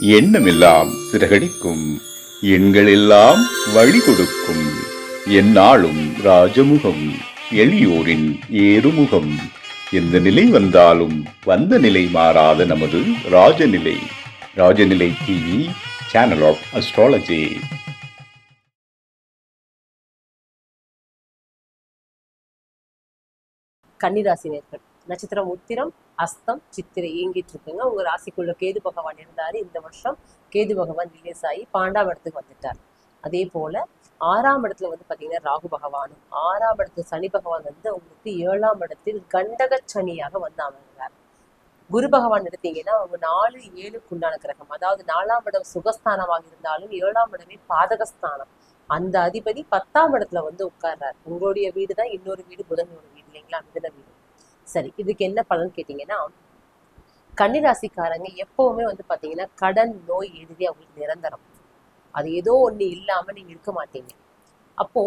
எண்ணமெல்லாம் சிறகடிக்கும். எண்களெல்லாம் வழி கொடுக்கும் எந்நாளும் ராஜமுகம் எளியோரின் ஏறுமுகம். எந்த நிலை வந்தாலும் வந்த நிலை மாறாத நமது Rajanilai. Rajanilai TV channel of astrology கன்னிராசி நேர்கள். நட்சத்திரம் உத்திரம் அஸ்தம் சித்திரை இயங்கிட்டு இருக்குங்க. உங்க ராசிக்குள்ள கேது பகவான் இருந்தாரு இந்த வருஷம். கேது பகவான் ரிலீஸ் ஆகி பாண்டாம் இடத்துக்கு வந்துட்டார். அதே போல ஆறாம் இடத்துல வந்து பாத்தீங்கன்னா ராகு பகவானும் ஆறாம் இடத்துல சனி பகவான் வந்து உங்களுக்கு ஏழாம் இடத்தில் கண்டக சனியாக வந்து அமர்கிறார் குரு பகவான் எடுத்தீங்கன்னா அவங்க நாலு ஏழுக்கு உண்டான கிரகம். அதாவது நாலாம் இடம் சுகஸ்தானமாக இருந்தாலும் ஏழாம் இடமே பாதகஸ்தானம். அந்த அதிபதி பத்தாம் இடத்துல வந்து உட்கார்றார். உங்களுடைய வீடு தான் இன்னொரு வீடு புதனோட வீடு இல்லைங்களா? மிதன வீடு. சரி இதுக்கு என்ன பலன் கேட்டீங்கன்னா கன்னிராசிக்காரங்க எப்பவுமே வந்து பாத்தீங்கன்னா கடன் நோய் எழுதி அவங்களுக்கு நிரந்தரம். அது ஏதோ ஒண்ணு இல்லாம நீங்கள் இருக்க மாட்டீங்க. அப்போ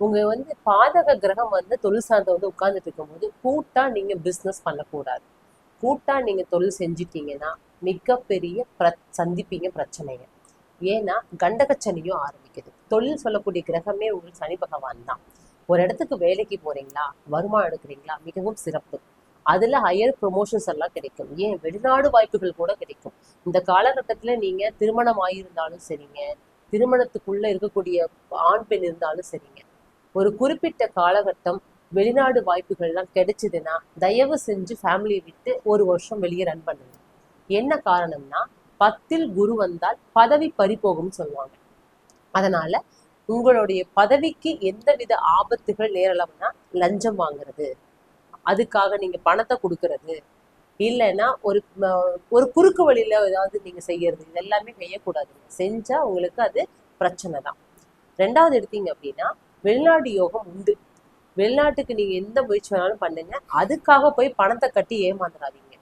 உங்க வந்து பாதக கிரகம் வந்து தொழில் சார்ந்த வந்து உட்கார்ந்துட்டு இருக்கும்போது கூட்டா நீங்க பிசினஸ் பண்ணக்கூடாது. கூட்டா நீங்க தொழில் செஞ்சிட்டீங்கன்னா மிகப்பெரிய பிர சந்திப்பீங்க பிரச்சனைங்க. ஏன்னா கண்டகச்சனியும் ஆரம்பிக்குது. தொழில் சொல்லக்கூடிய கிரகமே உங்களுக்கு சனி பகவான் தான். ஒரு இடத்துக்கு வேலைக்கு போறீங்களா வருமானம் எடுக்கிறீங்களா? மிகவும் சிறப்பு. அதுல ஹையர் ப்ரொமோஷன்ஸ் எல்லாம் கிடைக்கும். ஏன்? வெளிநாடு வாய்ப்புகள் கூட கிடைக்கும். இந்த காலகட்டத்துல நீங்க திருமணம் ஆகியிருந்தாலும் சரிங்க. திருமணத்துக்குள்ள இருக்கக்கூடிய ஆண் பெண் இருந்தாலும் சரிங்க. ஒரு குறிப்பிட்ட காலகட்டம் வெளிநாடு வாய்ப்புகள்லாம் கிடைச்சதுன்னா தயவு செஞ்சு ஃபேமிலியை விட்டு ஒரு வருஷம் வெளியே ரன் பண்ணுங்க. என்ன காரணம்னா பத்தில் குரு வந்தால் பதவி பறிபோகும்னு சொல்லுவாங்க. அதனால உங்களுடைய பதவிக்கு எந்தவித ஆபத்துகள் நேரலாம்னா லஞ்சம் வாங்குறது. அதுக்காக நீங்க பணத்தை கொடுக்கறது. இல்லைன்னா ஒரு ஒரு குறுக்கு வழியில ஏதாவது நீங்க செய்யறது. இது எல்லாமே செய்யக்கூடாதுங்க செஞ்சா உங்களுக்கு அது பிரச்சனை தான். ரெண்டாவது எடுத்தீங்க அப்படின்னா வெளிநாடு யோகம் உண்டு. வெளிநாட்டுக்கு நீங்க எந்த முயற்சி வேணாலும் பண்ணுங்க. அதுக்காக போய் பணத்தை கட்டி ஏமாந்துடாதீங்க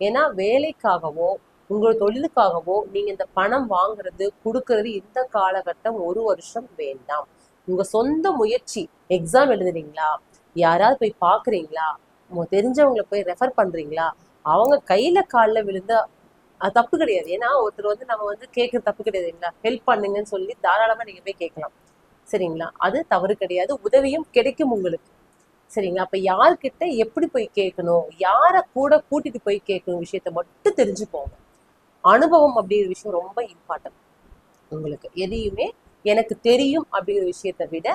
ஏன்னா வேலைக்காகவோ உங்கள் தொழிலுக்காகவோ நீங்க இந்த பணம் வாங்குறது கொடுக்கறது இந்த காலகட்டம் ஒரு வருஷம் வேண்டாம். உங்க சொந்த முயற்சி எக்ஸாம் எழுதுறீங்களா? யாராவது போய் பாக்குறீங்களா தெரிஞ்சவங்களை போய் ரெஃபர் பண்றீங்களா? அவங்க கையில கால்ல விழுந்த அது தப்பு கிடையாது. ஏன்னா ஒருத்தர் வந்து நம்ம வந்து கேட்கறது தப்பு கிடையாது இல்லைங்களா? ஹெல்ப் பண்ணுங்கன்னு சொல்லி தாராளமா நீங்க போய் கேட்கலாம். சரிங்களா? அது தவறு கிடையாது. உதவியும் கிடைக்கும் உங்களுக்கு. சரிங்களா? அப்ப யார்கிட்ட எப்படி போய் கேட்கணும்? யாரை கூட கூட்டிட்டு போய் கேட்கணும்? விஷயத்த மட்டும் தெரிஞ்சுக்கோங்க. அனுபவம் அப்படிங்கிற விஷயம் ரொம்ப இம்பார்ட்டன்ட் உங்களுக்கு எதையுமே எனக்கு தெரியும் அப்படிங்கிற விஷயத்த விட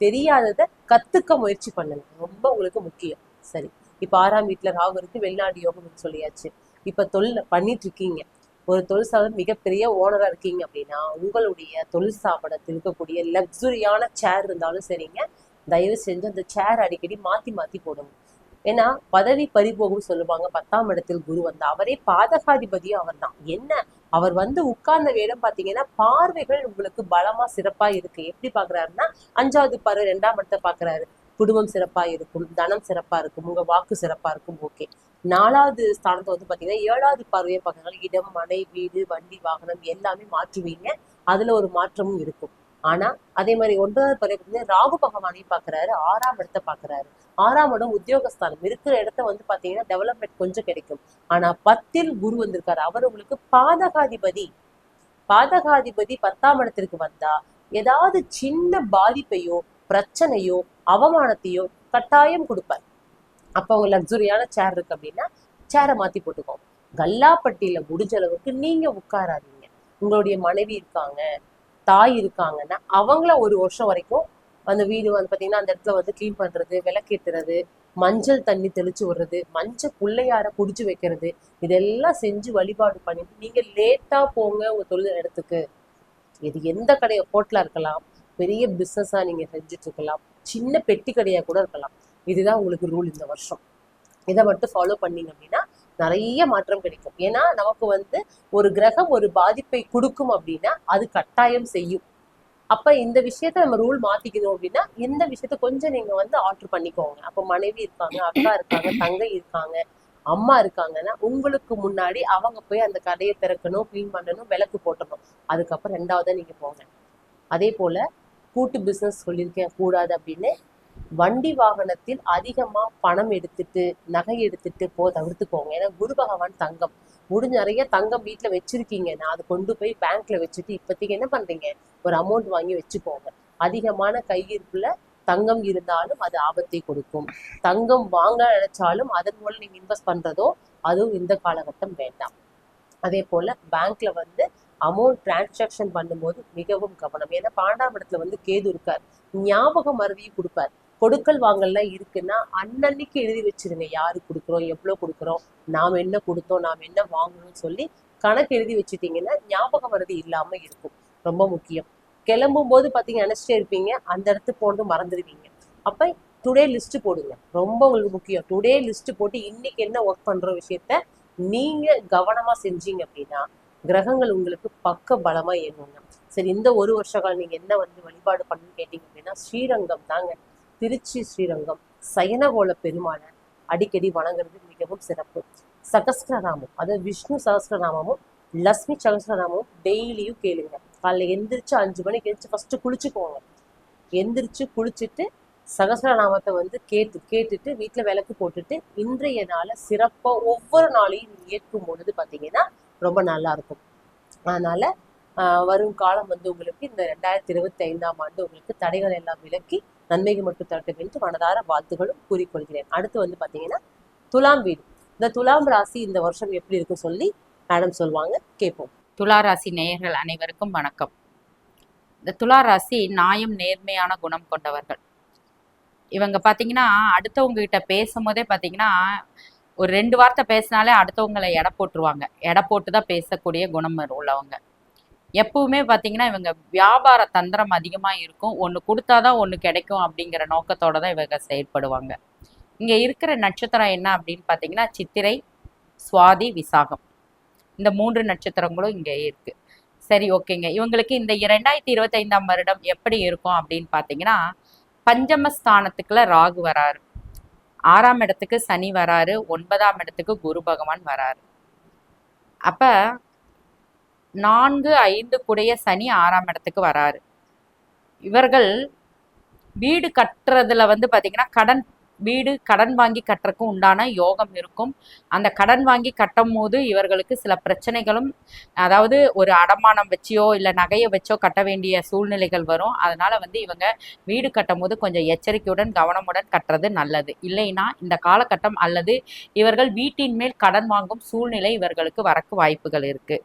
தெரியாததை கத்துக்க முயற்சி பண்ணுங்க. ரொம்ப உங்களுக்கு முக்கியம். சரி இப்போ ஆறாம் வீட்டில் ராகு இருக்கு வெளிநாடு யோகம்னு சொல்லியாச்சு. இப்போ தொழில் பண்ணிட்டு இருக்கீங்க. ஒரு தொழில் ஸ்தாபனம் மிகப்பெரிய ஓனராக இருக்கீங்க அப்படின்னா உங்களுடைய தொழில் சாப்பிட இருக்கக்கூடிய லக்ஸுரியான சேர் இருந்தாலும் சரிங்க. தயவு செஞ்சு அந்த சேர் அடிக்கடி மாற்றி மாற்றி போடுங்க. ஏன்னா பதவி பறிபோகும் சொல்லுவாங்க. பத்தாம் இடத்தில் குரு வந்தா அவரே பாதகாதிபதியும் அவர் தான் என்ன? அவர் வந்து உட்கார்ந்த வேடம் பாத்தீங்கன்னா பார்வைகள் உங்களுக்கு பலமா சிறப்பா இருக்கு. எப்படி பாக்குறாருன்னா அஞ்சாவது பார்வை ரெண்டாம் இடத்தை பாக்குறாரு குடும்பம் சிறப்பா இருக்கும் தனம் சிறப்பா இருக்கும் உங்க வாக்கு சிறப்பா இருக்கும் ஓகே. நாலாவது ஸ்தானத்தை வந்து பாத்தீங்கன்னா ஏழாவது பார்வையை பார்க்கறதுனால இடம் மனை வீடு வண்டி வாகனம் எல்லாமே மாற்றுவீங்க. அதுல ஒரு மாற்றமும் இருக்கும். ஆனா அதே மாதிரி ஒன்பதாவது பருவத்துல ராகு பகவானையும் பாக்குறாரு ஆறாம் இடத்தை பாக்குறாரு ஆறாம் இடம் உத்தியோகஸ்தானம். இருக்கிற இடத்த வந்து பாத்தீங்கன்னா டெவலப்மெண்ட் கொஞ்சம் கிடைக்கும். ஆனா பத்தில் குரு வந்திருக்காரு. அவர் உங்களுக்கு பாதகாதிபதி. பாதகாதிபதி பத்தாம் இடத்திற்கு வந்தா ஏதாவது சின்ன பாதிப்பையோ பிரச்சனையோ அவமானத்தையோ கட்டாயம் கொடுப்பார். அப்ப அவங்க லக்ஸுரியான சேர் இருக்கு அப்படின்னா சேரை மாத்தி போட்டுக்கோங்க. கல்லாப்பட்டியில முடிஞ்ச அளவுக்கு நீங்க உட்காராதீங்க. உங்களுடைய மனைவி இருக்காங்க தாய் இருக்காங்கன்னா அவங்கள ஒரு வருஷம் வரைக்கும் அந்த வீடு வந்து பாத்தீங்கன்னா அந்த இடத்துல வந்து க்ளீன் பண்றது விளக்கேற்றுறது மஞ்சள் தண்ணி தெளிச்சு விடுறது மஞ்சள் பிள்ளையார குடிச்சு வைக்கிறது இதெல்லாம் செஞ்சு வழிபாடு பண்ணிட்டு நீங்க லேட்டா போங்க உங்க தொழில் இடத்துக்கு. இது எந்த கடையை ஹோட்டலா இருக்கலாம் பெரிய பிசினஸா நீங்க செஞ்சுட்டு இருக்கலாம் சின்ன பெட்டி கடையா கூட இருக்கலாம். இதுதான் உங்களுக்கு ரூல் இந்த வருஷம். இதை மட்டும் ஃபாலோ பண்ணீங்க அப்படின்னா நிறைய மாற்றம் கிடைக்கும். ஏன்னா நமக்கு வந்து ஒரு கிரகம் ஒரு பாதிப்பை கொடுக்கும் அப்படின்னா அது கட்டாயம் செய்யும். அப்ப இந்த விஷயத்த நம்ம ரூல் மாத்திக்கணும் அப்படின்னா இந்த விஷயத்த கொஞ்சம் நீங்க வந்து ஆர்டர் பண்ணிக்கோங்க. அப்ப மனைவி இருக்காங்க அக்கா இருக்காங்க தங்கை இருக்காங்க அம்மா இருக்காங்கன்னா உங்களுக்கு முன்னாடி அவங்க போய் அந்த கடையை திறக்கணும் க்ளீன் பண்ணணும் விளக்கு போட்டணும். அதுக்கப்புறம் ரெண்டாவதா நீங்க போங்க. அதே போல கூட்டு பிசினஸ் சொல்லியிருக்கேன் கூடாது அப்படின்னு வண்டி வாகனத்தில் அதிகமா பணம் எடுத்துட்டு நகை எடுத்துட்டு போ தவிர்த்துக்கோங்க. ஏன்னா குரு பகவான் தங்கம். முடிஞ்ச நிறைய தங்கம் வீட்டில் வச்சிருக்கீங்க. நான் அதை கொண்டு போய் பேங்க்ல வச்சுட்டு இப்போதைக்கு என்ன பண்றீங்க? ஒரு அமௌண்ட் வாங்கி வச்சுக்கோங்க. அதிகமான கையிருப்புல தங்கம் இருந்தாலும் அது ஆபத்தை கொடுக்கும். தங்கம் வாங்க நினைச்சாலும் அதன் மூலம் நீங்க இன்வெஸ்ட் பண்றதோ அதுவும் இந்த காலகட்டம் வேண்டாம். அதே போல பேங்க்ல வந்து அமௌண்ட் டிரான்சாக்ஷன் பண்ணும்போது மிகவும் கவனம். ஏன்னா பன்னெண்டாம் இடத்துல வந்து கேது இருக்கார். ஞாபக மறதியும் கொடுப்பார். கொடுக்கல் வாங்கல்லாம் இருக்குன்னா அன்னன்னைக்கு எழுதி வச்சிருங்க. யாரு கொடுக்குறோம்? எவ்வளவு கொடுக்குறோம்? நாம் என்ன கொடுத்தோம்? நாம் என்ன வாங்கணும்னு சொல்லி கணக்கு எழுதி வச்சுட்டீங்கன்னா ஞாபகம் மறதி இல்லாம இருக்கும். ரொம்ப முக்கியம். கிளம்பும் போது பாத்தீங்க நினைச்சிட்டே இருப்பீங்க. அந்த இடத்துக்கு போனது மறந்துடுவீங்க. அப்ப டுடே லிஸ்ட் போடுங்க. ரொம்ப உங்களுக்கு முக்கியம். டுடே லிஸ்ட் போட்டு இன்னைக்கு என்ன ஒர்க் பண்ற விஷயத்த நீங்க கவனமா செஞ்சீங்க அப்படின்னா கிரகங்கள் உங்களுக்கு பக்க பலமா இயங்குங்க. சரி இந்த ஒரு வருஷ காலம் நீங்க என்ன வந்து வழிபாடு பண்ணுன்னு கேட்டீங்க அப்படின்னா ஸ்ரீரங்கம் தாங்க. திருச்சி ஸ்ரீரங்கம் சயனகோல பெருமானை அடிக்கடி வணங்குறது மிகவும் சிறப்பு. சகஸ்ரநாமம் அதாவது விஷ்ணு சகஸ்ரநாமமும் லக்ஷ்மி சகஸ்ரநாமமும் டெய்லியும் கேளுங்க. காலைல எந்திரிச்சு அஞ்சு மணிக்கு எந்திரிச்சு ஃபஸ்ட்டு குளிச்சுக்கோங்க. எந்திரிச்சு குளிச்சுட்டு சகஸ்ரநாமத்தை வந்து கேட்டு கேட்டுட்டு வீட்டுல விளக்கு போட்டுட்டு இன்றைய நாளை சிறப்பா ஒவ்வொரு நாளையும் ஏற்கும் பொழுது பாத்தீங்கன்னா ரொம்ப நல்லா இருக்கும். அதனால வரும் காலம் வந்து உங்களுக்கு இந்த ரெண்டாயிரத்தி இருபத்தி ஐந்தாம் ஆண்டு உங்களுக்கு தடைகள் எல்லாம் விலக்கி நன்மைகள் மட்டும் தரட்டும் என்று மனதார வாழ்த்துகளும் கூறிக்கொள்கிறேன். அடுத்து வந்து பாத்தீங்கன்னா துலாம் வீடு. இந்த துலாம் ராசி இந்த வருஷம் எப்படி இருக்கும் சொல்லி மேடம் சொல்லுவாங்க. கேட்போம். துளாராசி நேயர்கள் அனைவருக்கும் வணக்கம். இந்த துலா ராசி நாயும் நேர்மையான குணம் கொண்டவர்கள். இவங்க பார்த்தீங்கன்னா அடுத்தவங்க கிட்ட பேசும்போதே பார்த்தீங்கன்னா ஒரு ரெண்டு வார்த்தை பேசினாலே அடுத்தவங்களை எடை போட்டுருவாங்க. எடை போட்டு தான் பேசக்கூடிய குணம் உள்ளவங்க. எப்பவுமே பார்த்தீங்கன்னா இவங்க வியாபார தந்திரம் அதிகமாக இருக்கும். ஒன்று கொடுத்தாதான் ஒன்று கிடைக்கும் அப்படிங்கிற நோக்கத்தோட தான் இவங்க செயல்படுவாங்க. இங்கே இருக்கிற நட்சத்திரம் என்ன அப்படின்னு பார்த்தீங்கன்னா சித்திரை சுவாதி விசாகம். இந்த மூன்று நட்சத்திரங்களும் இங்கே இருக்கு. சரி ஓகேங்க. இவங்களுக்கு இந்த இரண்டாயிரத்தி இருபத்தைந்தாம் வருடம் எப்படி இருக்கும் அப்படின்னு பார்த்தீங்கன்னா பஞ்சமஸ்தானத்துக்குள்ள ராகு வராரு. ஆறாம் இடத்துக்கு சனி வராரு ஒன்பதாம் இடத்துக்கு குரு பகவான் வராரு. அப்ப நான்கு ஐந்து குடைய சனி ஆறாம் இடத்துக்கு வராரு. இவர்கள் வீடு கட்டுறதுல வந்து பார்த்தீங்கன்னா கடன் வீடு கடன் வாங்கி கட்டுறதுக்கும் உண்டான யோகம் இருக்கும். அந்த கடன் வாங்கி கட்டும் போது இவர்களுக்கு சில பிரச்சனைகளும் அதாவது ஒரு அடமானம் வச்சியோ இல்லை நகையை வச்சோ கட்ட வேண்டிய சூழ்நிலைகள் வரும். அதனால் வந்து இவங்க வீடு கட்டும் போது கொஞ்சம் எச்சரிக்கையுடன் கவனமுடன் கட்டுறது நல்லது. இல்லைன்னா இந்த காலகட்டம் அல்லது இவர்கள் வீட்டின் மேல் கடன் வாங்கும் சூழ்நிலை இவர்களுக்கு வரக்கு வாய்ப்புகள் இருக்கு.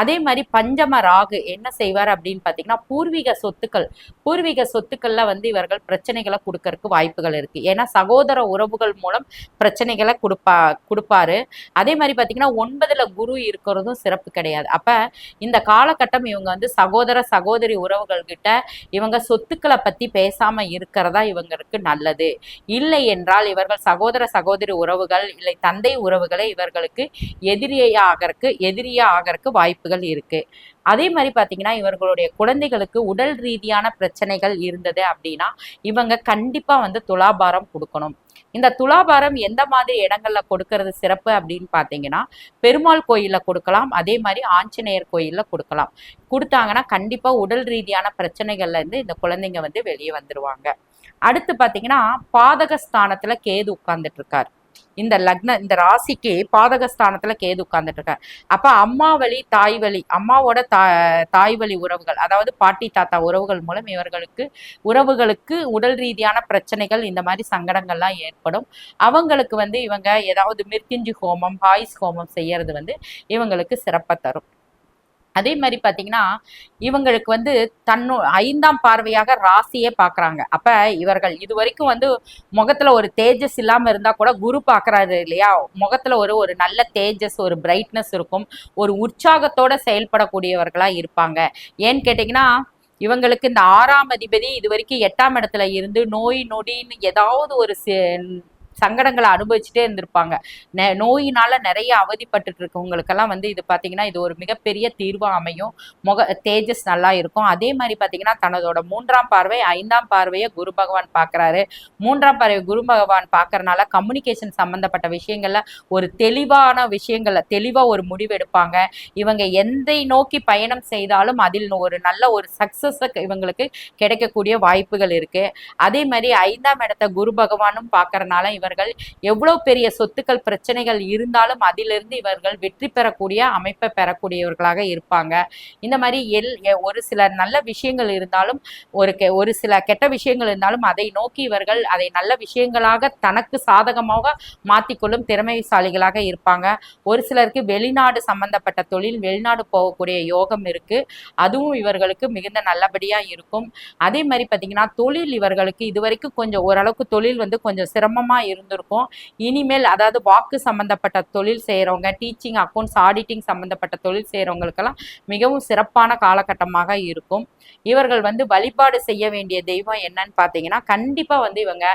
அதே மாதிரி பஞ்சம ராகு என்ன செய்வார் அப்படின்னு பார்த்தீங்கன்னா பூர்வீக சொத்துக்கள் பூர்வீக சொத்துக்களில் வந்து இவர்கள் பிரச்சனைகளை கொடுக்கறதுக்கு வாய்ப்புகள் இருக்கு. ஏன்னா சகோதர உறவுகள் மூலம் பிரச்சனைகளை கொடுப்பா கொடுப்பாரு. அதே மாதிரி பார்த்தீங்கன்னா ஒன்பதுல குரு இருக்கிறதும் சிறப்பு கிடையாது. அப்போ இந்த காலகட்டம் இவங்க வந்து சகோதர சகோதரி உறவுகள் கிட்ட இவங்க சொத்துக்களை பற்றி பேசாமல் இருக்கிறதா இவங்களுக்கு நல்லது. இல்லை என்றால் இவர்கள் சகோதர சகோதரி உறவுகள் இல்லை தந்தை உறவுகளை இவர்களுக்கு எதிரியாகறக்கு எதிரியாக ஆகறக்கு வாய்ப்புகள் இருக்குது அதே மாதிரி பார்த்தீங்கன்னா இவர்களுடைய குழந்தைகளுக்கு உடல் ரீதியான பிரச்சனைகள் இருந்தது அப்படின்னா இவங்க கண்டிப்பாக வந்து துலாபாரம் கொடுக்கணும். இந்த துலாபாரம் எந்த மாதிரி இடங்கள்ல கொடுக்கறது சிறப்பு அப்படின்னு பார்த்தீங்கன்னா பெருமாள் கோயிலில் கொடுக்கலாம் அதே மாதிரி ஆஞ்சநேயர் கோயிலில் கொடுக்கலாம். கொடுத்தாங்கன்னா கண்டிப்பாக உடல் ரீதியான பிரச்சனைகள்ல இருந்து இந்த குழந்தைங்க வந்து வெளியே வந்துருவாங்க. அடுத்து பார்த்தீங்கன்னா பாதக ஸ்தானத்தில் கேது உட்கார்ந்துட்டு இருக்காரு. இந்த லக்ன இந்த ராசிக்கு பாதகஸ்தானத்துல கேது உட்கார்ந்துட்டு இருக்காரு அப்ப அம்மா வழி தாய் வழி அம்மாவோட தா தாய் வழி உறவுகள் அதாவது பாட்டி தாத்தா உறவுகள் மூலம் இவர்களுக்கு உறவுகளுக்கு உடல் ரீதியான பிரச்சனைகள் இந்த மாதிரி சங்கடங்கள்லாம் ஏற்படும். அவங்களுக்கு வந்து இவங்க ஏதாவது மிர்கிஞ்சி ஹோமம் பாய்ஸ் ஹோமம் செய்யறது வந்து இவங்களுக்கு சிறப்பை தரும். அதே மாதிரி பார்த்தீங்கன்னா இவங்களுக்கு வந்து தன்னு ஐந்தாம் பார்வையாக ராசியே பார்க்குறாங்க அப்போ இவர்கள் இது வரைக்கும் வந்து முகத்தில் ஒரு தேஜஸ் இல்லாமல் இருந்தால் கூட குரு பார்க்குறாரு இல்லையா? முகத்தில் ஒரு ஒரு நல்ல தேஜஸ் ஒரு பிரைட்னஸ் இருக்கும். ஒரு உற்சாகத்தோடு செயல்படக்கூடியவர்களாக இருப்பாங்க. ஏன்னு கேட்டிங்கன்னா இவங்களுக்கு இந்த ஆறாம் அதிபதி இது வரைக்கும் எட்டாம் இடத்துல இருந்து நோய் நொடின்னு ஏதாவது ஒரு சங்கடங்களை அனுபவிச்சுட்டே இருந்திருப்பாங்க. நெ- நோயினால நிறைய அவதிப்பட்டு இருக்கவங்களுக்கெல்லாம் வந்து இது பார்த்தீங்கன்னா இது ஒரு மிகப்பெரிய தீர்வாக அமையும். முக தேஜஸ் நல்லா இருக்கும். அதே மாதிரி பார்த்தீங்கன்னா தனதோட மூன்றாம் பார்வை ஐந்தாம் பார்வையை குரு பகவான் பார்க்கறாரு. மூன்றாம் பார்வை குரு பகவான் பார்க்கறனால கம்யூனிகேஷன் சம்பந்தப்பட்ட விஷயங்கள்ல ஒரு தெளிவான விஷயங்கள்ல தெளிவாக ஒரு முடிவெடுப்பாங்க இவங்க எந்தை நோக்கி பயணம் செய்தாலும் அதில் ஒரு நல்ல ஒரு சக்சஸ் இவங்களுக்கு கிடைக்கக்கூடிய வாய்ப்புகள் இருக்கு. அதே மாதிரி ஐந்தாம் இடத்த குரு பகவானும் பார்க்கறனால இவர்கள் எவ்வளவு பெரிய சொத்துக்கள் பிரச்சனைகள் இருந்தாலும் அதிலிருந்து இவர்கள் வெற்றி பெறக்கூடிய அமைப்பை பெறக்கூடியவர்களாக இருப்பாங்க. இந்த மாதிரி எல் ஒரு சில நல்ல விஷயங்கள் இருந்தாலும் ஒரு கெ- ஒரு சில கெட்ட விஷயங்கள் இருந்தாலும் அதை நோக்கி இவர்கள் அதை நல்ல விஷயங்களாக தனக்கு சாதகமாக மாற்றிக்கொள்ளும் திறமைசாலிகளாக இருப்பாங்க. ஒரு சிலருக்கு வெளிநாடு சம்பந்தப்பட்ட தொழில் வெளிநாடு போகக்கூடிய யோகம் இருக்கு. அதுவும் இவர்களுக்கு மிகுந்த நல்லபடியா இருக்கும். அதே மாதிரி பார்த்தீங்கன்னா தொழில் இவர்களுக்கு இதுவரைக்கும் கொஞ்சம் ஓரளவுக்கு தொழில் வந்து கொஞ்சம் சிரமமாக இருந்திருக்கும். இனிமேல் அதாவது வாக்கு சம்பந்தப்பட்ட தொழில் செய்கிறவங்க டீச்சிங் அக்கௌண்ட்ஸ் ஆடிட்டிங் சம்பந்தப்பட்ட தொழில் செய்கிறவங்களுக்கெல்லாம் மிகவும் சிறப்பான காலகட்டமாக இருக்கும். இவர்கள் வந்து வழிபாடு செய்ய வேண்டிய தெய்வம் என்னன்னு பார்த்தீங்கன்னா கண்டிப்பாக வந்து இவங்க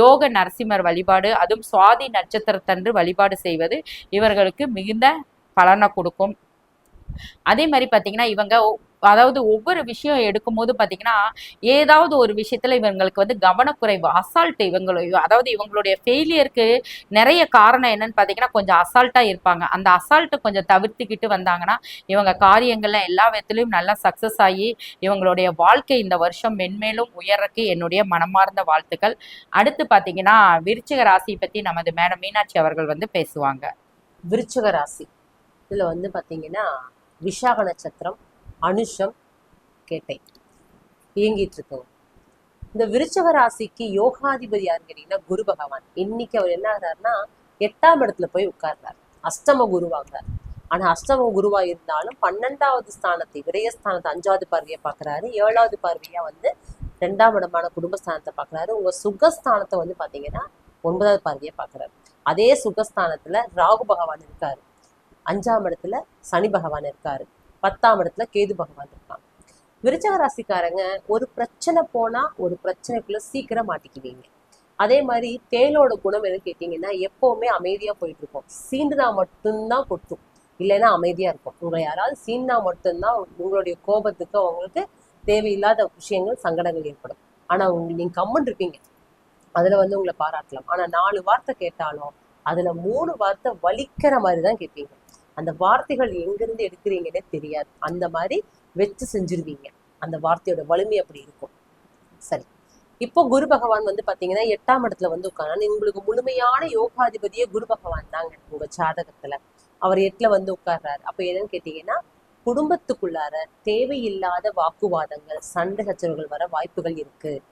யோக நரசிம்மர் வழிபாடு அதுவும் சுவாதி நட்சத்திரத்தன்று வழிபாடு செய்வது இவர்களுக்கு மிகுந்த பலனை கொடுக்கும். அதே மாதிரி பார்த்தீங்கன்னா இவங்க அதாவது ஒவ்வொரு விஷயம் எடுக்கும்போது பார்த்தீங்கன்னா ஏதாவது ஒரு விஷயத்துல இவங்களுக்கு வந்து கவனக்குறைவு அசால்ட் இவங்களோ அதாவது இவங்களுடைய ஃபெயிலியருக்கு நிறைய காரணம் என்னன்னு பார்த்தீங்கன்னா கொஞ்சம் அசால்ட்டாக இருப்பாங்க. அந்த அசால்ட்டை கொஞ்சம் தவிர்த்துக்கிட்டு வந்தாங்கன்னா இவங்க காரியங்கள்ல எல்லா விதத்துலையும் நல்லா சக்ஸஸ் ஆகி இவங்களுடைய வாழ்க்கை இந்த வருஷம் மென்மேலும் உயர்றக்கு என்னுடைய மனமார்ந்த வாழ்த்துக்கள். அடுத்து பார்த்தீங்கன்னா விருச்சிக ராசியை பற்றி நமது மேடம் மீனாட்சி அவர்கள் வந்து பேசுவாங்க. விருச்சிக ராசி. இதில் வந்து பார்த்தீங்கன்னா விஷாக நட்சத்திரம் அனுஷம் கேட்டேன். இயங்கிட்டு இருக்கோம் இந்த விருச்சக ராசிக்கு யோகாதிபதி யாருன்னு கேட்டீங்கன்னா குரு பகவான். இன்னைக்கு அவர் என்ன ஆகிறாருன்னா எட்டாம் இடத்துல போய் உட்கார்றாரு. அஷ்டம குருவாகிறார். ஆனா அஷ்டம குருவா இருந்தாலும் பன்னெண்டாவது ஸ்தானத்தை விரயஸ்தானத்தை அஞ்சாவது பார்வையை பார்க்கறாரு. ஏழாவது பார்வையா வந்து ரெண்டாம் இடமான குடும்பஸ்தானத்தை பாக்குறாரு உங்க சுகஸ்தானத்தை வந்து பாத்தீங்கன்னா ஒன்பதாவது பார்வையை பார்க்கறாரு. அதே சுகஸ்தானத்துல ராகு பகவான் இருக்காரு. அஞ்சாம் இடத்துல சனி பகவான் இருக்காரு. பத்தாம் இடத்துல கேது பகவான் இருக்கான். விருச்சக ராசிக்காரங்க ஒரு பிரச்சனை போனா ஒரு பிரச்சனைக்குள்ள சீக்கிரம் மாட்டிக்குவீங்க. அதே மாதிரி தேலோட குணம் என்னன்னு கேட்டீங்கன்னா எப்பவுமே அமைதியா போயிட்டு இருக்கும். சீண்டுனா மட்டும்தான் கொட்டும் இல்லைன்னா அமைதியா இருக்கும். உங்களை யாராவது சீண்டா மட்டும்தான் உங்களுடைய கோபத்துக்கு அவங்களுக்கு தேவையில்லாத விஷயங்கள் சங்கடங்கள் ஏற்படும். ஆனா உங்க நீங்க கம்மன் இருப்பீங்க. அதுல வந்து உங்களை பாராட்டலாம். ஆனா நாலு வார்த்தை கேட்டாலும் அதுல மூணு வார்த்தை வலிக்கிற மாதிரி தான் கேட்பீங்க. அந்த வார்த்தைகள் எங்கிருந்து எடுக்கிறீங்கன்னே தெரியாது. அந்த மாதிரி வச்சு செஞ்சிருவீங்க. அந்த வார்த்தையோட வலிமை அப்படி இருக்கும். சரி. இப்போ குரு பகவான் வந்து பாத்தீங்கன்னா எட்டாம் இடத்துல வந்து உட்கார்ந்து உங்களுக்கு முழுமையான யோகாதிபதியே குரு பகவான் தாங்க உங்க ஜாதகத்துல. அவர் எட்டுல வந்து உட்கார்றாரு. அப்ப என்னன்னு கேட்டீங்கன்னா குடும்பத்துக்குள்ளார தேவையில்லாத வாக்குவாதங்கள் சண்டை சச்சரவுகள் வர வாய்ப்புகள் இருக்கு.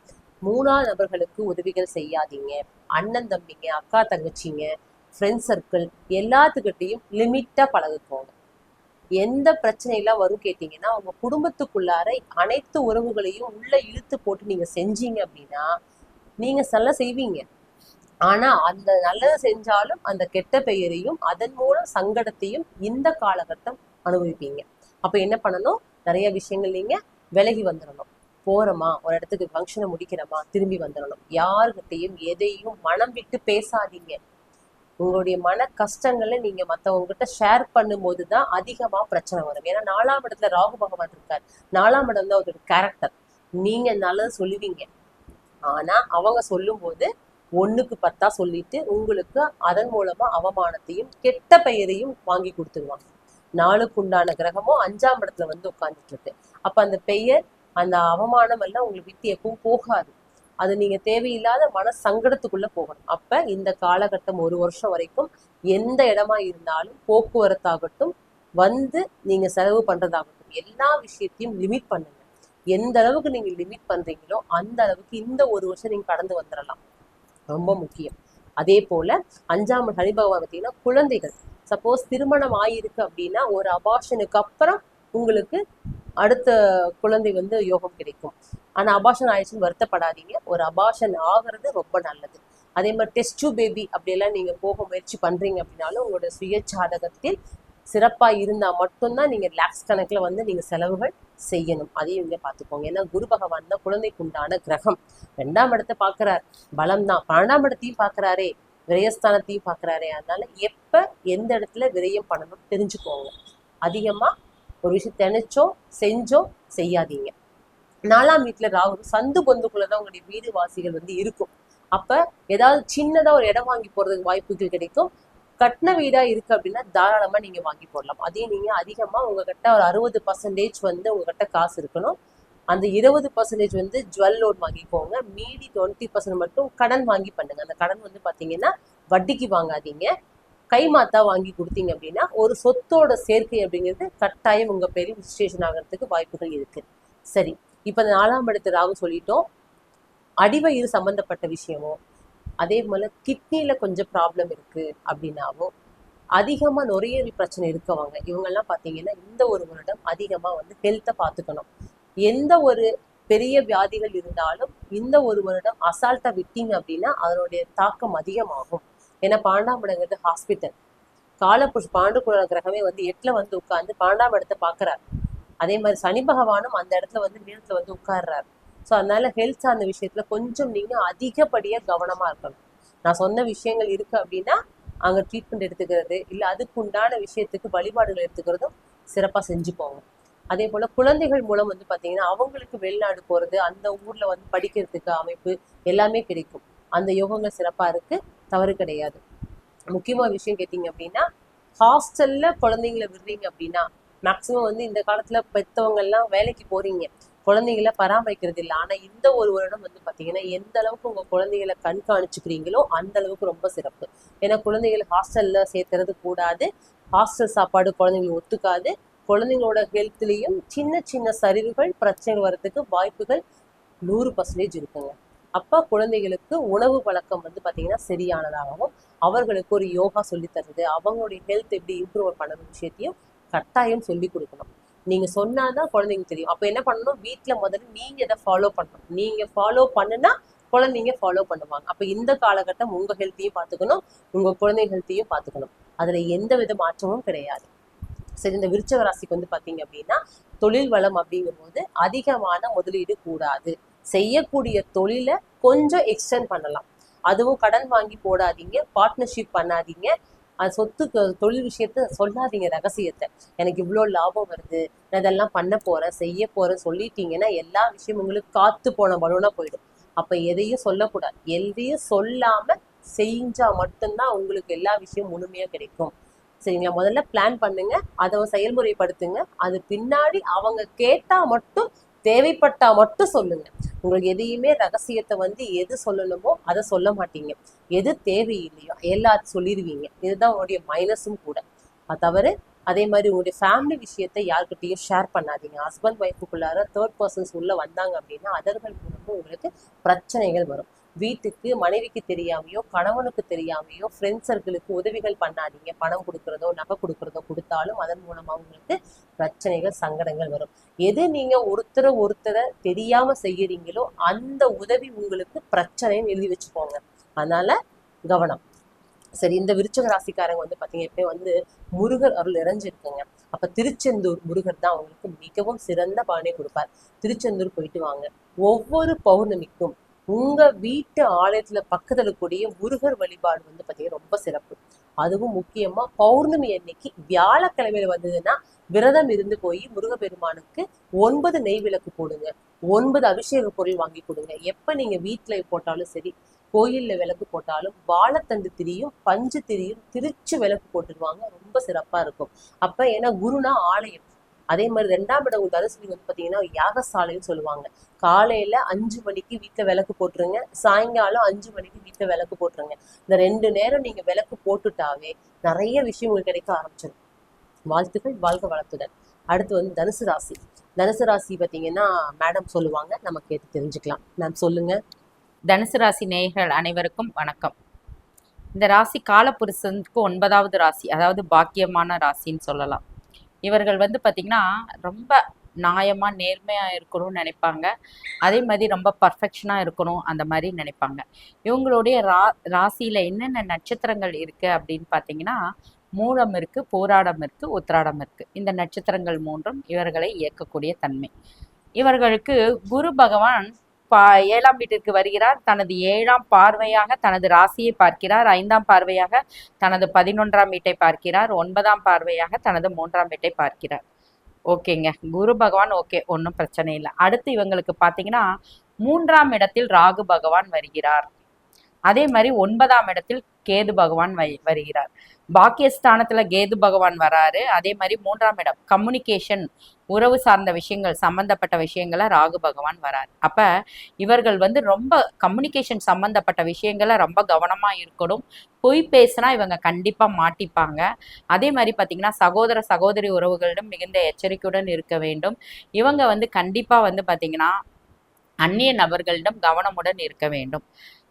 மூணா நபர்களுக்கு உதவிகள் செய்யாதீங்க. அண்ணன் தம்பிங்க அக்கா தங்கச்சிங்க ஃப்ரெண்ட் சர்க்கிள் எல்லாத்துக்கிட்டையும் லிமிட்டா பழகுக்கோங்க. எந்த பிரச்சனையெல்லாம் வரும் கேட்டீங்கன்னா உங்க குடும்பத்துக்குள்ளார அனைத்து உறவுகளையும் உள்ள இழுத்து போட்டு நீங்க செஞ்சீங்க அப்படின்னா நீங்க நல்ல செய்வீங்க. ஆனா அந்த நல்லது செஞ்சாலும் அந்த கெட்ட பெயரையும் அதன் மூலம் சங்கடத்தையும் இந்த காலகட்டம் அனுபவிப்பீங்க. அப்ப என்ன பண்ணணும்? நிறைய விஷயங்கள் நீங்கள் விலகி வந்துடணும் போகிறோமா ஒரு இடத்துக்கு ஃபங்க்ஷனை முடிக்கிறோமா? திரும்பி வந்துடணும் யாருக்கிட்டையும் எதையும் மனம் விட்டு பேசாதீங்க. உங்களுடைய மன கஷ்டங்களை நீங்க மத்தவங்ககிட்ட ஷேர் பண்ணும்போது தான் அதிகமா பிரச்சனை வரும். ஏன்னா நாலாம் இடத்துல ராகு பகவான் இருக்கார். நாலாம் இடம் தான் ஒரு கேரக்டர் நீங்க நல்லது சொல்லுவீங்க. ஆனா அவங்க சொல்லும்போது ஒண்ணுக்கு பத்தா சொல்லிட்டு உங்களுக்கு அதன் மூலமா அவமானத்தையும் கெட்ட பெயரையும் வாங்கி கொடுத்துருவாங்க. நாளுக்கு உண்டான கிரகமும் அஞ்சாம் இடத்துல வந்து உட்கார்ந்துட்டு இருக்கு. அப்ப அந்த பெயர் அந்த அவமானம் எல்லாம் உங்களுக்கு விட்டு எப்பவும் போகாது. அது நீங்க தேவையில்லாத மன சங்கடத்துக்குள்ள போகணும். அப்ப இந்த காலகட்டம் ஒரு வருஷம் வரைக்கும் எந்த இடமா இருந்தாலும் போக்குவரத்தாகட்டும் வந்து நீங்க செலவு பண்றதாகட்டும் எல்லா விஷயத்தையும் லிமிட் பண்ணுங்க. எந்த அளவுக்கு நீங்க லிமிட் பண்றீங்களோ அந்த அளவுக்கு இந்த ஒரு வருஷம் நீங்க கடந்து வந்துடலாம் ரொம்ப முக்கியம். அதே போல அஞ்சாம் சனி பகவான் பார்த்தீங்கன்னா குழந்தைகள் சப்போஸ் திருமணம் ஆயிருக்கு அப்படின்னா ஒரு அபாஷனுக்கு அப்புறம் உங்களுக்கு அடுத்த குழந்தை வந்து யோகம் கிடைக்கும். ஆனால் அபாஷன் ஆயிடுச்சுன்னு வருத்தப்படாதீங்க. ஒரு அபாஷன் ஆகிறது ரொம்ப நல்லது. அதே மாதிரி டெஸ்ட் டூ பேபி அப்படியெல்லாம் நீங்கள் போக முயற்சி பண்ணுறீங்க அப்படின்னாலும் உங்களோட சுய சிறப்பாக இருந்தால் மட்டும்தான் நீங்கள் லேக்ஸ் கணக்கில் வந்து நீங்கள் செலவுகள் செய்யணும். அதையும் இங்கே பார்த்துக்கோங்க. ஏன்னா குரு பகவான் தான் குழந்தைக்கு உண்டான கிரகம். ரெண்டாம் இடத்தை பார்க்குறார். பலம் தான். பன்னெண்டாம் இடத்தையும் பார்க்குறாரே. விரயஸ்தானத்தையும் பார்க்குறாரே. அதனால எப்போ எந்த இடத்துல விரயம் பண்ணணும் தெரிஞ்சுக்கோங்க. அதிகமாக ஒரு விஷயம் நினைச்சோ செஞ்சோ செய்யாதீங்க. நாலாம் வீட்டுல ராகு சந்து பொந்துக்குள்ளதான் உங்களுடைய வீடு வாசிகள் வந்து இருக்கும். அப்ப ஏதாவது சின்னதா ஒரு இடம் வாங்கி போறதுக்கு வாய்ப்புகள் கிடைக்கும். கட்டின வீடா இருக்கு அப்படின்னா தாராளமா நீங்க வாங்கி போடலாம். அதையும் நீங்க அதிகமா உங்ககிட்ட ஒரு அறுபது பர்சன்டேஜ் வந்து உங்ககிட்ட காசு இருக்கணும். அந்த இருபது பர்சன்டேஜ் வந்து ஜுவல் லோன் வாங்கிக்கோங்க. மீதி டுவெண்ட்டி பர்சன்ட் மட்டும் கடன் வாங்கி பண்ணுங்க. அந்த கடன் வந்து பாத்தீங்கன்னா வட்டிக்கு வாங்காதீங்க. கைமாத்தா வாங்கி கொடுத்தீங்க அப்படின்னா ஒரு சொத்தோட சேர்க்கை அப்படிங்கிறது கட்டாயம் உங்க பேரில் ரிஜிஸ்ட்ரேஷன் ஆகிறதுக்கு வாய்ப்புகள் இருக்கு. சரி இப்போ இந்த நாலாம் இடத்து ராகு சொல்லிட்டோம். அடிவயிறு சம்பந்தப்பட்ட விஷயமோ அதே போல கிட்னியில் கொஞ்சம் ப்ராப்ளம் இருக்கு அப்படின்னாவோ அதிகமாக நுரையீரல் பிரச்சனை இருக்கவங்க இவங்கெல்லாம் பார்த்தீங்கன்னா இந்த ஒரு வருடம் அதிகமாக வந்து ஹெல்த்தை பார்த்துக்கணும். எந்த ஒரு பெரிய வியாதிகள் இருந்தாலும் இந்த ஒரு வருடம் அசால்ட்டாக விட்டீங்க அப்படின்னா அதனுடைய தாக்கம் அதிகமாகும். ஏன்னா பாண்டாமடங்கிறது ஹாஸ்பிட்டல் காலப்புஷ் பாண்டுகுல கிரகமே வந்து எட்டுல வந்து உட்கார்ந்து பாண்டாம் இடத்தை பாக்குறாரு அதே மாதிரி சனி பகவானும் அந்த இடத்துல வந்து மீனத்துல வந்து உட்கார்றாரு. ஸோ அதனால ஹெல்த் சார்ந்த விஷயத்துல கொஞ்சம் நீங்க அதிகப்படியா கவனமா இருக்கணும். நான் சொன்ன விஷயங்கள் இருக்கு அப்படின்னா அங்க ட்ரீட்மெண்ட் எடுத்துக்கிறது இல்ல அதுக்கு உண்டான விஷயத்துக்கு வழிபாடுகள் எடுத்துக்கிறதும் சிறப்பா செஞ்சுக்கோங்க. அதே போல குழந்தைகள் மூலம் வந்து பாத்தீங்கன்னா அவங்களுக்கு வெளிநாடு போறது அந்த ஊர்ல வந்து படிக்கிறதுக்கு அமைப்பு எல்லாமே கிடைக்கும். அந்த யோகங்கள் சிறப்பா இருக்கு. தவறு கிடையாது. முக்கியமா விஷயம் கேட்டீங்க அப்படின்னா ஹாஸ்டல்ல குழந்தைங்களை விடுறீங்க அப்படின்னா மேக்சிமம் வந்து இந்த காலத்துல பெத்தவங்க எல்லாம் வேலைக்கு போறீங்க. குழந்தைகளை பராமரிக்கிறது இல்லை. ஆனா இந்த ஒரு வருடம் வந்து பாத்தீங்கன்னா எந்த அளவுக்கு உங்க குழந்தைகளை கண்காணிச்சுக்கிறீங்களோ அந்த அளவுக்கு ரொம்ப சிறப்பு. ஏன்னா குழந்தைகளை ஹாஸ்டல்ல சேர்த்துறது கூடாது. ஹாஸ்டல் சாப்பாடு குழந்தைங்களுக்கு ஒத்துக்காது. குழந்தைங்களோட ஹெல்த்லயும் சின்ன சின்ன சரிவுகள் பிரச்சனைகள் வர்றதுக்கு வாய்ப்புகள் நூறு பர்சன்டேஜ் இருக்குங்க. அப்போ குழந்தைகளுக்கு உணவு பழக்கம் வந்து பாத்தீங்கன்னா சரியானதாகவும் அவர்களுக்கு ஒரு யோகா சொல்லித்தருது அவங்களுடைய ஹெல்த் எப்படி இம்ப்ரூவ் பண்ணணும் விஷயத்தையும் கட்டாயம் சொல்லி கொடுக்கணும். நீங்க சொன்னாதான் குழந்தைங்க தெரியும். அப்போ என்ன பண்ணணும்? வீட்டில் முதல்ல நீங்க இதை ஃபாலோ பண்ணணும். நீங்க ஃபாலோ பண்ணுனா குழந்தைங்க ஃபாலோ பண்ணுவாங்க. அப்ப இந்த காலகட்டம் உங்க ஹெல்த்தையும் பார்த்துக்கணும் உங்க குழந்தை ஹெல்த்தையும் பார்த்துக்கணும். அதுல எந்த வித மாற்றமும் கிடையாது. சரி இந்த விருச்சக ராசிக்கு வந்து பாத்தீங்க அப்படின்னா தொழில் வளம் அப்படிங்கும்போது அதிகமான முதலீடு கூடாது. செய்யக்கூடிய தொழிலை கொஞ்சம் எக்ஸ்டெண்ட் பண்ணலாம். அதுவும் கடன் வாங்கி போடாதீங்க பார்ட்னர்ஷிப் பண்ணாதீங்க. அது சொத்து தொழில் விஷயத்த சொல்லாதீங்க ரகசியத்தை. எனக்கு இவ்வளோ லாபம் வருது நான் இதெல்லாம் பண்ண போறேன் செய்ய போறேன் சொல்லிட்டீங்கன்னா எல்லா விஷயம் உங்களுக்கு காத்து போன பலூனா போயிடும். அப்போ எதையும் சொல்லக்கூடாது. எதையும் சொல்லாம செஞ்சா மட்டும்தான் உங்களுக்கு எல்லா விஷயம் முழுமையா கிடைக்கும். சரிங்களா? முதல்ல பிளான் பண்ணுங்க அதை செயல்முறைப்படுத்துங்க. அது பின்னாடி அவங்க கேட்டா மட்டும் தேவைப்பட்டா மட்டும் சொல்லுங்க. உங்களுக்கு எதையுமே ரகசியத்தை வந்து எது சொல்லணுமோ அதை சொல்ல மாட்டீங்க. எது தேவையில்லையோ எல்லாத்தையும் சொல்லிடுவீங்க இதுதான் உங்களுடைய மைனஸும் கூட. அது தவிர அதே மாதிரி உங்களுடைய ஃபேமிலி விஷயத்தை யாருக்கிட்டையும் ஷேர் பண்ணாதீங்க. ஹஸ்பண்ட் ஒய்ஃபுக்குள்ளார தேர்ட் பர்சன்ஸ் உள்ள வந்தாங்க அப்படின்னா அதர்கள் மூலமும் உங்களுக்கு பிரச்சனைகள் வரும். வீட்டுக்கு மனைவிக்கு தெரியாமையோ கணவனுக்கு தெரியாமையோ ஃப்ரெண்ட்ஸ் சர்க்கிளுக்கு உதவிகள் பண்ணாதீங்க. பணம் கொடுக்கறதோ நகை கொடுக்கறதோ கொடுத்தாலும் அதன் மூலமா உங்களுக்கு பிரச்சனைகள் சங்கடங்கள் வரும். எது நீங்க ஒருத்தரை ஒருத்தரை தெரியாம செய்யறீங்களோ அந்த உதவி உங்களுக்கு பிரச்சனைன்னு எழுதி வச்சுக்கோங்க. அதனால கவனம். சரி இந்த விருச்சக ராசிக்காரங்க வந்து பாத்தீங்க இப்ப வந்து முருகர் அருள் இறைஞ்சிருக்குங்க அப்ப திருச்செந்தூர் முருகர் தான் அவங்களுக்கு மிகவும் சிறந்த பலனை கொடுப்பார். திருச்செந்தூர் போயிட்டு வாங்க. ஒவ்வொரு பௌர்ணமிக்கும் உங்க வீட்டு ஆலயத்துல பக்கத்துல கூடிய முருகர் வழிபாடு வந்து பாத்தீங்கன்னா ரொம்ப சிறப்பு. அதுவும் முக்கியமா பௌர்ணமி அன்னைக்கு வியாழக்கிழமையில வந்ததுன்னா விரதம் இருந்து போய் முருகப்பெருமானுக்கு ஒன்பது நெய் விளக்கு போடுங்க. ஒன்பது அபிஷேக பொருள் வாங்கி கொடுங்க. எப்ப நீங்க வீட்டுல போட்டாலும் சரி கோயில்ல விளக்கு போட்டாலும் வாழைத்தண்டு திரியும் பஞ்சு திரியும் திரிச்சு விளக்கு போட்டுருவாங்க. ரொம்ப சிறப்பா இருக்கும். அப்ப ஏன்னா குருனா ஆலயம். அதே மாதிரி ரெண்டாம் இடம் தனுசுலி வந்து பார்த்தீங்கன்னா யாகசாலைன்னு சொல்லுவாங்க. காலையில அஞ்சு மணிக்கு வீட்டில் விளக்கு போட்டுருங்க சாயங்காலம் அஞ்சு மணிக்கு வீட்டில் விளக்கு போட்டுருங்க. இந்த ரெண்டு நேரம் நீங்க விளக்கு போட்டுட்டாவே நிறைய விஷயம் உங்களுக்கு கிடைக்க ஆரம்பிச்சிடும் வாழ்த்துக்கள் வாழ்க வளத்துடன். அடுத்து வந்து தனுசு ராசி. தனுசு ராசி பார்த்தீங்கன்னா மேடம் சொல்லுவாங்க நம்ம கேட்டு தெரிஞ்சுக்கலாம். மேம் சொல்லுங்க. தனுசு ராசி நேயர்கள் அனைவருக்கும் வணக்கம். இந்த ராசி காலபுருஷனுக்கு ஒன்பதாவது ராசி அதாவது பாக்கியமான ராசின்னு சொல்லலாம். இவர்கள் வந்து பார்த்திங்கன்னா ரொம்ப நியாயமா நேர்மையா இருக்கணும்னு நினைப்பாங்க. அதே மாதிரி ரொம்ப பர்ஃபெக்ஷனாக இருக்கணும் அந்த மாதிரி நினைப்பாங்க. இவங்களுடைய ரா ராசியில என்னென்ன நட்சத்திரங்கள் இருக்கு அப்படின்னு பார்த்தீங்கன்னா மூலம் இருக்கு போராடம் இருக்கு உத்திராடம் இருக்கு. இந்த நட்சத்திரங்கள் மூன்றும் இவர்களை இயக்கக்கூடிய தன்மை. இவர்களுக்கு குரு பகவான் பா ஏழாம் வீட்டிற்கு வருகிறார். தனது ஏழாம் பார்வையாக தனது ராசியை பார்க்கிறார். ஐந்தாம் பார்வையாக தனது பதினொன்றாம் வீட்டை பார்க்கிறார். ஒன்பதாம் பார்வையாக தனது மூன்றாம் வீட்டை பார்க்கிறார். ஓகேங்க. குரு பகவான் ஓகே ஒன்றும் பிரச்சனை இல்லை. அடுத்து இவங்களுக்கு பார்த்தீங்கன்னா மூன்றாம் இடத்தில் ராகு பகவான் வருகிறார். அதே மாதிரி ஒன்பதாம் இடத்தில் கேது பகவான் வருகிறார். பாக்கியஸ்தானத்துல கேது பகவான் வராரு. அதே மாதிரி மூன்றாம் இடம் கம்யூனிகேஷன் உறவு சார்ந்த விஷயங்கள் சம்பந்தப்பட்ட விஷயங்களை ராகு பகவான் வராரு. அப்ப இவர்கள் வந்து ரொம்ப கம்யூனிகேஷன் சம்பந்தப்பட்ட விஷயங்களை ரொம்ப கவனமா இருக்கணும். பொய் பேசினா இவங்க கண்டிப்பா மாட்டிப்பாங்க. அதே மாதிரி பாத்தீங்கன்னா சகோதர சகோதரி உறவுகளிடம் மிகுந்த எச்சரிக்கையுடன் இருக்க வேண்டும். இவங்க வந்து கண்டிப்பா வந்து பாத்தீங்கன்னா அந்நிய நபர்களிடம் கவனமுடன் இருக்க வேண்டும்.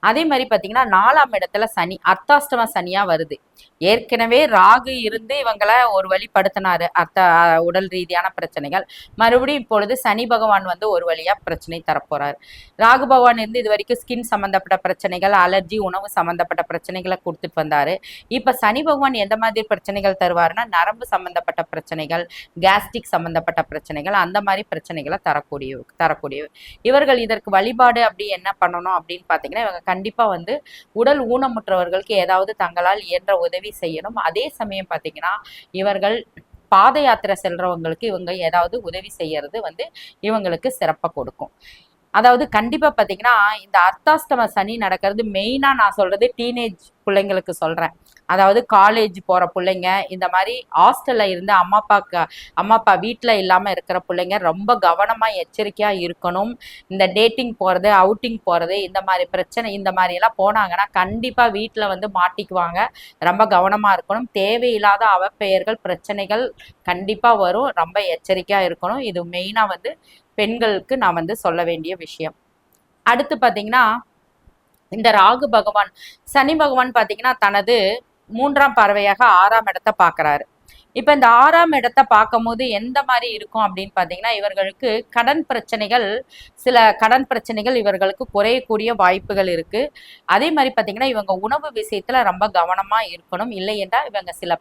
அதே மாதிரி பார்த்தீங்கன்னா நாலாம் இடத்துல சனி அர்த்தாஷ்டம சனியா வருது. ஏற்கனவே ராகு இருந்து இவங்களை ஒரு வழிப்படுத்தினாரு அர்த்த உடல் ரீதியான பிரச்சனைகள். மறுபடியும் இப்பொழுது சனி பகவான் வந்து ஒரு வழியா பிரச்சனை தரப்போறாரு. ராகு பகவான் இருந்து இது வரைக்கும் ஸ்கின் சம்பந்தப்பட்ட பிரச்சனைகள் அலர்ஜி உணவு சம்பந்தப்பட்ட பிரச்சனைகளை கொடுத்துட்டு வந்தாரு. இப்ப சனி பகவான் எந்த மாதிரி பிரச்சனைகள் தருவாருன்னா நரம்பு சம்பந்தப்பட்ட பிரச்சனைகள் கேஸ்ட்ரிக் சம்பந்தப்பட்ட பிரச்சனைகள் அந்த மாதிரி பிரச்சனைகளை தரக்கூடிய தரக்கூடிய இவர்கள் இதற்கு வழிபாடு அப்படி என்ன பண்ணணும் அப்படின்னு பார்த்தீங்கன்னா இவங்க கண்டிப்பாக வந்து உடல் ஊனமுற்றவர்களுக்கு ஏதாவது தங்களால் இயன்ற உதவி செய்யணும். அதே சமயம் பார்த்தீங்கன்னா இவர்கள் பாத யாத்திரை செல்றவங்களுக்கு இவங்க ஏதாவது உதவி செய்யறது வந்து இவங்களுக்கு சிறப்பாக கொடுக்கும். அதாவது கண்டிப்பா பாத்தீங்கன்னா இந்த அர்த்தாஷ்டம சனி நடக்கிறது மெயினா நான் சொல்றது டீனேஜ் பிள்ளைங்களுக்கு சொல்றேன். அதாவது காலேஜ் போற பிள்ளைங்க இந்த மாதிரி ஹாஸ்டல்ல இருந்து அம்மா அப்பாக்கு அம்மா அப்பா வீட்டில் இல்லாம இருக்கிற பிள்ளைங்க ரொம்ப கவனமா எச்சரிக்கையா இருக்கணும். இந்த டேட்டிங் போறது அவுட்டிங் போறது இந்த மாதிரி பிரச்சனை இந்த மாதிரி எல்லாம் போனாங்கன்னா கண்டிப்பா வீட்டில் வந்து மாட்டிக்குவாங்க. ரொம்ப கவனமா இருக்கணும். தேவையில்லாத அவப்பெயர்கள் பிரச்சனைகள் கண்டிப்பா வரும். ரொம்ப எச்சரிக்கையா இருக்கணும். இது மெயினா வந்து பெண்களுக்கு நான் வந்து சொல்ல வேண்டிய விஷயம். அடுத்து பாத்தீங்கன்னா இந்த ராகு பகவான் சனி பகவான் பாத்தீங்கன்னா தனது மூன்றாம் பார்வையாக ஆறாம் இடத்தை பார்க்கறாரு. இப்ப இந்த ஆறாம் இடத்தை பார்க்கும்போது எந்த மாதிரி இருக்கும் அப்படின்னு பாத்தீங்கன்னா இவர்களுக்கு கடன் பிரச்சனைகள் சில கடன் பிரச்சனைகள் இவர்களுக்கு குறையக்கூடிய வாய்ப்புகள் இருக்கு. அதே மாதிரி பார்த்தீங்கன்னா இவங்க உணவு விஷயத்துல ரொம்ப கவனமா இருக்கணும். இல்லை என்றால் இவங்க சில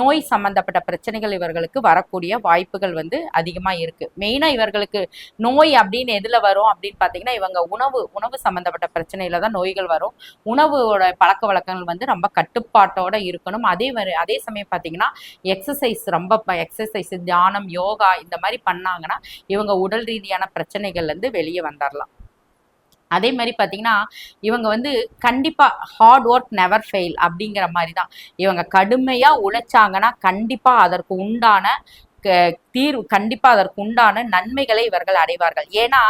நோய் சம்பந்தப்பட்ட பிரச்சனைகள் இவர்களுக்கு வரக்கூடிய வாய்ப்புகள் வந்து அதிகமா இருக்கு. மெயினா இவர்களுக்கு நோய் அப்படின்னு எதுல வரும் அப்படின்னு பாத்தீங்கன்னா இவங்க உணவு உணவு சம்பந்தப்பட்ட பிரச்சனையில தான் நோய்கள் வரும். உணவோட பழக்க வழக்கங்கள் வந்து ரொம்ப கட்டுப்பாட்டோட இருக்கணும். அதே மாதிரி அதே சமயம் பாத்தீங்கன்னா எக்ஸசைஸ் ரொம்ப எக்ஸசைஸ் தியானம் யோகா இந்த மாதிரி பண்ணாங்கன்னா இவங்க உடல் ரீதியான பிரச்சனைகள்ல இருந்து வெளியே வந்துடலாம் அதே மாதிரி பார்த்தீங்கன்னா இவங்க வந்து கண்டிப்பா ஹார்ட் ஒர்க் நெவர் ஃபெயில் அப்படிங்கிற மாதிரி தான் இவங்க கடுமையா உழைச்சாங்கன்னா கண்டிப்பா அதற்கு உண்டான க- தீர்வு கண்டிப்பா அதற்கு உண்டான நன்மைகளை இவர்கள் அடைவார்கள். ஏன்னா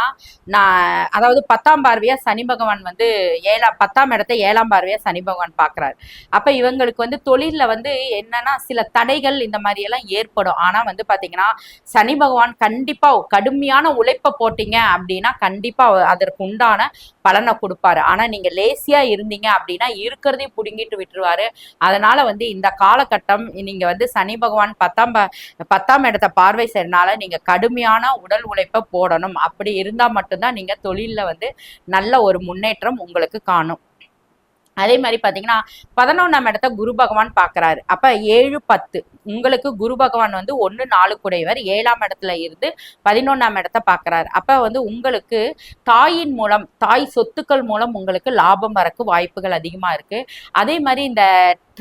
நான் அதாவது பத்தாம் பார்வையா சனி பகவான் வந்து ஏழாம் பத்தாம் இடத்தை ஏழாம் பார்வையா சனி பகவான் பார்க்கறாரு. அப்ப இவங்களுக்கு வந்து தொழில்ல வந்து என்னன்னா சில தடைகள் இந்த மாதிரி எல்லாம் ஏற்படும். ஆனா வந்து பாத்தீங்கன்னா சனி பகவான் கண்டிப்பா கடுமையான உழைப்பை போட்டீங்க அப்படின்னா கண்டிப்பா அதற்கு உண்டான பலனை கொடுப்பாரு. ஆனா நீங்க லேசியா இருந்தீங்க அப்படின்னா இருக்கிறதையும் புடுங்கிட்டு விட்டுருவாரு. அதனால வந்து இந்த காலகட்டம் நீங்க வந்து சனி பகவான் பத்தாம் ப- பத்தாம் இடத்தை பார்வை செய்யறதுனால நீங்க கடுமையான உடல் உழைப்பை போடணும். அப்படி இருந்தா மட்டும்தான் நீங்க தொழில்ல வந்து நல்ல ஒரு முன்னேற்றம் உங்களுக்கு காணும். அதே மாதிரி பாத்தீங்கன்னா பதினொன்றாம் இடத்த குரு பகவான் பார்க்குறாரு அப்ப ஏழு பத்து. உங்களுக்கு குரு பகவான் வந்து ஒன்று நாலு குடையவர் ஏழாம் இடத்துல இருந்து பதினொன்றாம் இடத்த பார்க்குறாரு அப்ப வந்து உங்களுக்கு தாயின் மூலம் தாய் சொத்துக்கள் மூலம் உங்களுக்கு லாபம் வரக்கு வாய்ப்புகள் அதிகமா இருக்கு. அதே மாதிரி இந்த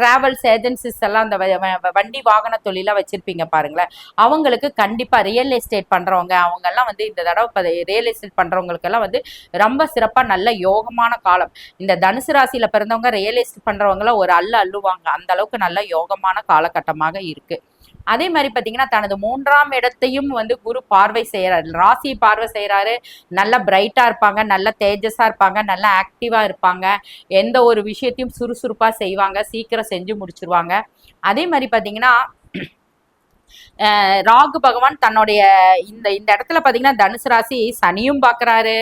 டிராவல்ஸ் ஏஜென்சிஸ் எல்லாம் அந்த வ- வண்டி வாகன தொழிலாக வச்சிருப்பீங்க பாருங்களேன். அவங்களுக்கு கண்டிப்பாக ரியல் எஸ்டேட் பண்ணுறவங்க அவங்க எல்லாம் வந்து இந்த தடவை ரியல் எஸ்டேட் பண்ணுறவங்களுக்கெல்லாம் வந்து ரொம்ப சிறப்பாக நல்ல யோகமான காலம். இந்த தனுசு ராசியில் பிறந்தவங்க ரியல் எஸ்டேட் பண்ணுறவங்களாம் ஒரு அல்ல அள்ளுவாங்க. அந்த அளவுக்கு நல்ல யோகமான காலகட்டமாக இருக்கு. அதே மாதிரி பாத்தீங்கன்னா தனது மூன்றாம் இடத்தையும் வந்து குரு பார்வை செய்யறாரு ராசி பார்வை செய்யறாரு நல்ல பிரைட்டா இருப்பாங்க நல்ல தேஜஸா இருப்பாங்க நல்ல ஆக்டிவா இருப்பாங்க. எந்த ஒரு விஷயத்தையும் சுறுசுறுப்பா செய்வாங்க சீக்கிரம் செஞ்சு முடிச்சிருவாங்க. அதே மாதிரி பாத்தீங்கன்னா ராகு பகவான் தன்னுடைய இந்த இந்த இடத்துல பாத்தீங்கன்னா தனுசு ராசி சனியும் பாக்குறாரு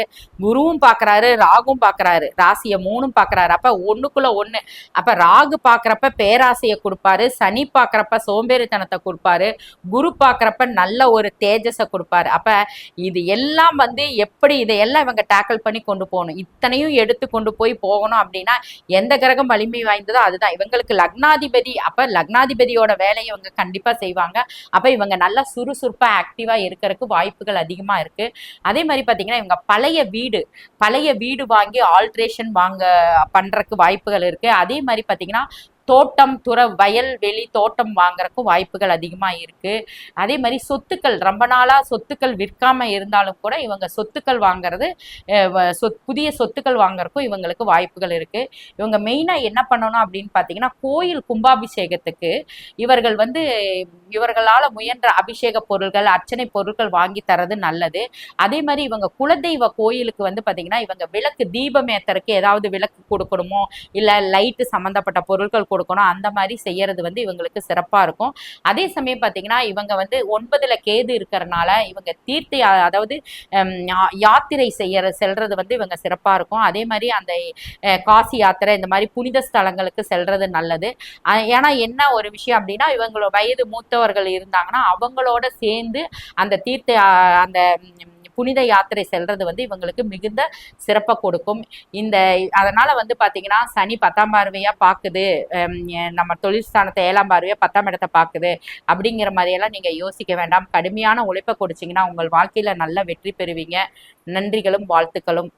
குருவும் பாக்குறாரு ராகும் பாக்குறாரு. ராசியை மூணும் பாக்குறாரு. அப்ப ஒண்ணுக்குள்ள ஒண்ணு. அப்ப ராகு பாக்குறப்ப பேராசையை கொடுப்பாரு சனி பாக்குறப்ப சோம்பேறித்தனத்தை கொடுப்பாரு குரு பாக்குறப்ப நல்ல ஒரு தேஜஸை கொடுப்பாரு. அப்ப இது எல்லாம் வந்து எப்படி இதையெல்லாம் இவங்க டேக்கிள் பண்ணி கொண்டு போகணும்? இத்தனையும் எடுத்து கொண்டு போய் போகணும் அப்படின்னா எந்த கிரகம் வலிமை வாய்ந்ததோ அதுதான். இவங்களுக்கு லக்னாதிபதி அப்ப லக்னாதிபதியோட வேலையை இவங்க கண்டிப்பா செய்வாங்க. அப்போ இவங்க நல்லா சுறுசுறுப்பாக ஆக்டிவாக இருக்கிறதுக்கு வாய்ப்புகள் அதிகமாக இருக்கு. அதே மாதிரி பார்த்தீங்கன்னா இவங்க பழைய வீடு பழைய வீடு வாங்கி ஆல்ட்ரேஷன் வாங்க பண்றதுக்கு வாய்ப்புகள் இருக்கு. அதே மாதிரி பார்த்தீங்கன்னா தோட்டம் துற வயல் வெளி தோட்டம் வாங்குறக்கும் வாய்ப்புகள் அதிகமாக இருக்குது அதே மாதிரி சொத்துக்கள் ரொம்ப நாளாக சொத்துக்கள் விற்காமல் இருந்தாலும் கூட இவங்க சொத்துக்கள் வாங்குறது வ- சொத் புதிய சொத்துக்கள் வாங்குறதுக்கும் இவங்களுக்கு வாய்ப்புகள் இருக்குது இவங்க மெயினாக என்ன பண்ணணும் அப்படின்னு பார்த்தீங்கன்னா கோயில் கும்பாபிஷேகத்துக்கு இவர்கள் வந்து இவர்களால் முயன்ற அபிஷேக பொருட்கள் அர்ச்சனை பொருட்கள் வாங்கி தரது நல்லது. அதே மாதிரி இவங்க குலதெய்வ கோயிலுக்கு வந்து பார்த்தீங்கன்னா இவங்க விளக்கு தீபம் ஏதாவது விளக்கு கொடுக்கணுமோ இல்லை லைட்டு சம்மந்தப்பட்ட பொருட்கள் கொடுக்கணும். அந்த மாதிரி செய்யறது வந்து இவங்களுக்கு சிறப்பாக இருக்கும். அதே சமயம் பார்த்தீங்கன்னா இவங்க வந்து ஒன்பதுல கேது இருக்கிறனால இவங்க தீர்த்த அதாவது யாத்திரை செய்யற செல்றது வந்து இவங்க சிறப்பாக இருக்கும். அதே மாதிரி அந்த காசி யாத்திரை இந்த மாதிரி புனித ஸ்தலங்களுக்கு செல்றது நல்லது. ஏன்னா என்ன ஒரு விஷயம் அப்படின்னா இவங்களோட வயது மூத்தவர்கள் இருந்தாங்கன்னா அவங்களோட சேர்ந்து அந்த தீர்த்த அந்த புனித யாத்திரை செல்றது வந்து இவங்களுக்கு மிகுந்த சிறப்பை கொடுக்கும். இந்த அதனால வந்து பாத்தீங்கன்னா சனி பத்தாம் பார்வையா பாக்குது. நம்ம தொழில் ஸ்தானத்தை ஏழாம் பார்வையா பத்தாம் இடத்தை பாக்குது. அப்படிங்கிற மாதிரியெல்லாம் நீங்க யோசிக்க வேண்டாம். கடுமையான உழைப்பை கொடுத்தீங்கன்னா உங்கள் வாழ்க்கையில நல்ல வெற்றி பெறுவீங்க. நன்றிகளும் வாழ்த்துக்களும்.